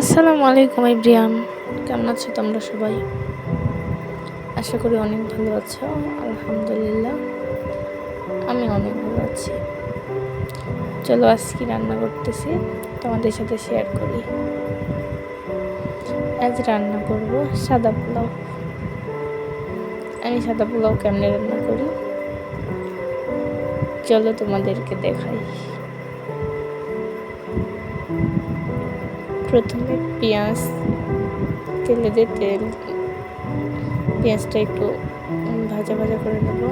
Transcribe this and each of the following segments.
আসসালামু আলাইকুম ইব্রিয়ান কেমন আছো তোমরা সবাই? আশা করি অনেক ভালো আছো। আলহামদুলিল্লাহ, আমি অনেক ভালো আছি। চলো আজকে রান্না করতেছি, তোমাদের সাথে শেয়ার করি। আজ রান্না করব সাদা পোলাও। আমি সাদা পোলাও কেমনে রান্না করি? চলো তোমাদেরকে দেখাই। প্রথমে পেঁয়াজ, তেলে দিয়ে তেল, পেঁয়াজটা একটু ভাজা ভাজা করে নেব।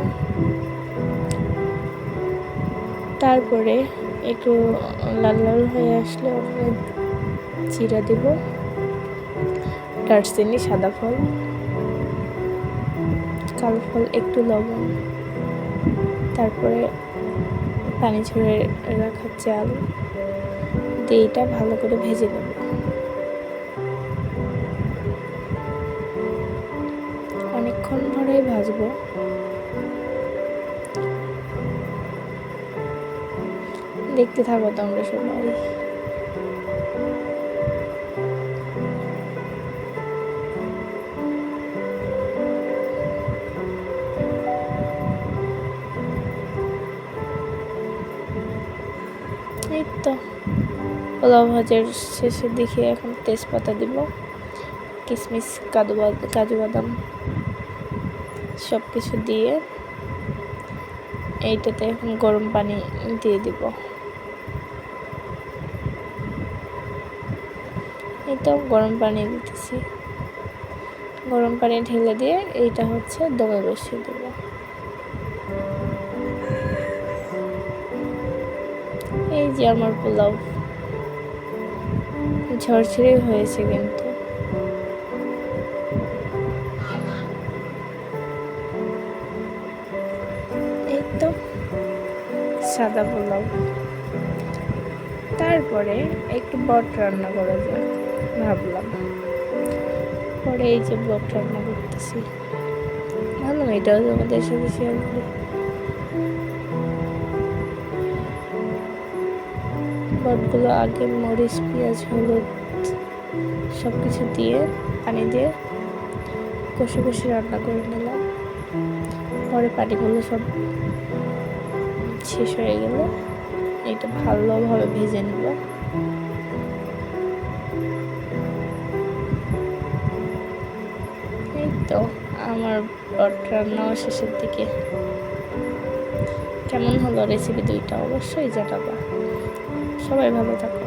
তারপরে একটু লাল লাল হয়ে আসলে ওখানে জিরা দেব, দারচিনি, সাদা ফল, কালো ফল, একটু লবণ। তারপরে পানি ঝরে রাখা চাল, দিয়ে এটা ভালো করে ভেজে নেব। ভাজবো দেখতে থাকো তোমরা সবাই। এই তো, পোলাও ভাজার শেষের দিকে এখন তেজপাতা দিব কিশমিশ কাজু কাজু বাদাম। সব কিছু দিয়ে এইটাতে এখন গরম পানি দিয়ে দিব। এই গরম পানি দিতেছি। গরম পানি ঢেলে দিয়ে এইটা হচ্ছে দমে বসিয়ে দেব। এই যে আমার পোলাও। ঝরঝরে হয়েছে কিন্তু। তো, সাদা পোলাও। তারপরে একটু বট রান্না করা যাক ভাবলাম। পরে এই যে বট রান্না করতেছি। ভালো, এটাও তোমাদের সাথে শেয়ার করি। বটগুলো আগে মরিচ, পেঁয়াজ, হলুদ সব কিছু দিয়ে, পানি দিয়ে কষে কষে রান্না করে নিলাম। পরে পানিগুলো সব শেষ হয়ে গেলে এটা ভালোভাবে ভেজে নিব। এই তো আমার রান্নাও শেষের দিকে। কেমন হলো রেসিপি দুইটা? অবশ্যই জানাবা। সবাই ভালো থাকো।